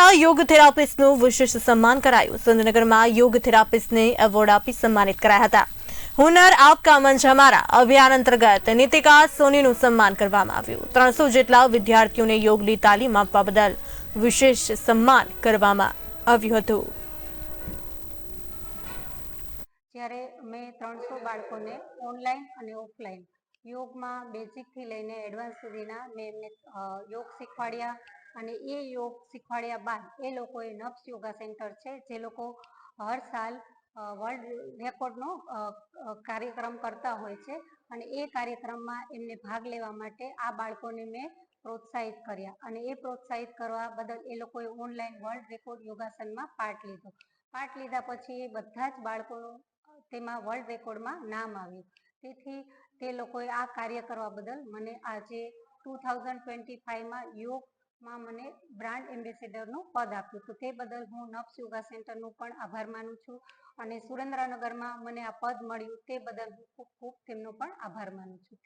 સુરતના યોગ થેરાપિસ્ટનું વિશેષ સન્માન કરાયું. સુરેન્દ્રનગરમાં યોગ થેરાપિસ્ટને એવોર્ડ આપી સન્માનિત કરાયા હતા. હુનર આપકા મંચ હમારા અભિયાન અંતર્ગત નીતિકા સોનીનું સન્માન કરવામાં આવ્યું. ત્રણસો જેટલા વિદ્યાર્થીઓને યોગની તાલીમ આપવા બદલ વિશેષ સન્માન કરવામાં આવ્યું હતું. જ્યારે મેં ત્રણસો બાળકોને ઓનલાઈન અને ઓફલાઈન યોગમાં બેઝિકથી લઈને એડવાન્સ સુધીના મેં એમને યોગ શીખવાડ્યા. અને એ યોગ શીખવાડ્યા બાદ એ લોકોએ નફ્સ યોગા સેન્ટર છે, જે લોકો હર સાલ વર્લ્ડ રેકોર્ડનો કાર્યક્રમ કરતા હોય છે. અને એ કાર્યક્રમમાં એમને ભાગ લેવા માટે આ બાળકોને મેં પ્રોત્સાહિત કર્યા. અને એ પ્રોત્સાહિત કરવા બદલ એ લોકોએ ઓનલાઈન વર્લ્ડ રેકોર્ડ યોગાસનમાં પાર્ટ લીધો. પાર્ટ લીધા પછી એ બધા જ બાળકોનું તેમાં વર્લ્ડ રેકોર્ડમાં નામ આવ્યું. તેથી તે લોકોએ આ કાર્ય કરવા બદલ મને આજે ટુ થાઉઝન્ડ ટ્વેન્ટી ફાઇવમાં યોગમાં મને બ્રાન્ડ એમ્બેસેડરનું પદ આપ્યું તો તે બદલ હું નફ્સ યોગા સેન્ટરનું પણ આભાર માનું છું અને સુરેન્દ્રનગરમાં મને આ પદ મળ્યું. તે બદલ હું ખૂબ ખૂબ તેમનો પણ આભાર માનું છું.